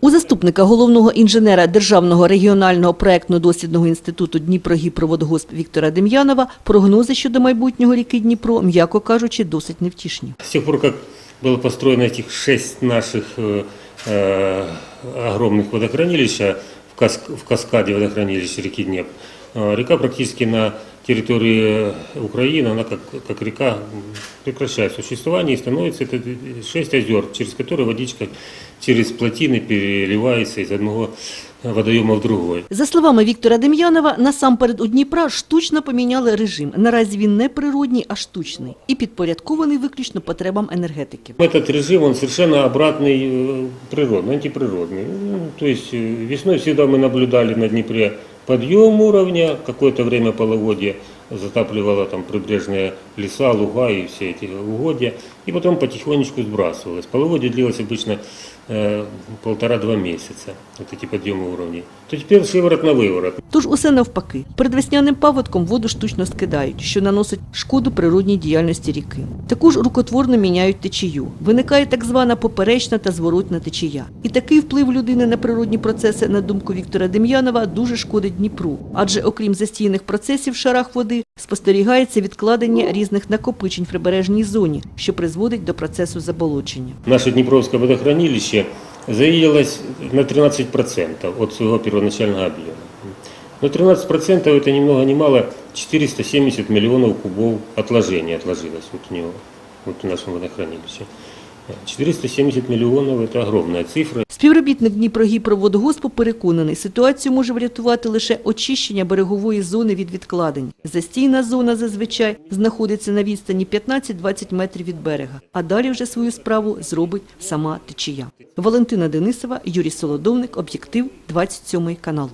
У заступника головного інженера Державного регіонального проектно-дослідного інституту Дніпрогіпроводгосп Віктора Дем'янова прогнози щодо майбутнього ріки Дніпро, м'яко кажучи, досить невтішні. С тех пор, как было построено этих шесть наших э, э, огромных водохранилища в, кас- в каскаде водохранилищ реки Днепр, э, река практически на территории Украины, она как, как река м, прекращает существование и становится это шесть озер, через которые водичка через плотины переливается из одного водоема в другой. За словами Віктора Дем'янова, насамперед у Дніпра штучно поміняли режим. Наразі він не природній, а штучний і підпорядкований виключно потребам енергетики. Этот режим, он совершенно обратный э, природный, антиприродный. Ну, То есть э, весной всегда мы наблюдали на Днепре подъем уровня, какое-то время половодье затапливало там прибрежные леса, луга и все эти угодья, и потом потихонечку сбрасывалось. Половодье длилось обычно э, полтора-два месяца, вот эти подъемы уровней. То теперь шиворот на выворот. Тож усе навпаки. Перед весняним паводком воду штучно скидають, що наносить шкоду природній діяльності ріки. Таку ж рукотворно міняють течію. Виникає так звана поперечна та зворотна течія. І такий вплив людини на природні процеси, на думку Віктора Дем'янова, дуже шкодить Дніпру. Адже окрім застійних процесів в шарах води, спостерігається відкладення різних накопичень в прибережній зоні, що призводить до процесу заболочення. Наше Днепровское водохранилище заилось на 13% от своего первоначального объема. Но 13% это ни много ни мало 470 миллионов кубов отложения отложилось вот у него, вот в нашем водохранилище. 470 миллионов – это огромная цифра. Співробітник Дніпрогіпроводгоспу переконаний, ситуацію може врятувати лише очищення берегової зони від відкладень. Застійна зона зазвичай знаходиться на відстані 15-20 метрів від берега, а далі вже свою справу зробить сама течія. Валентина Денисова, Юрій Солодовник, Об'єктив, 27 канал.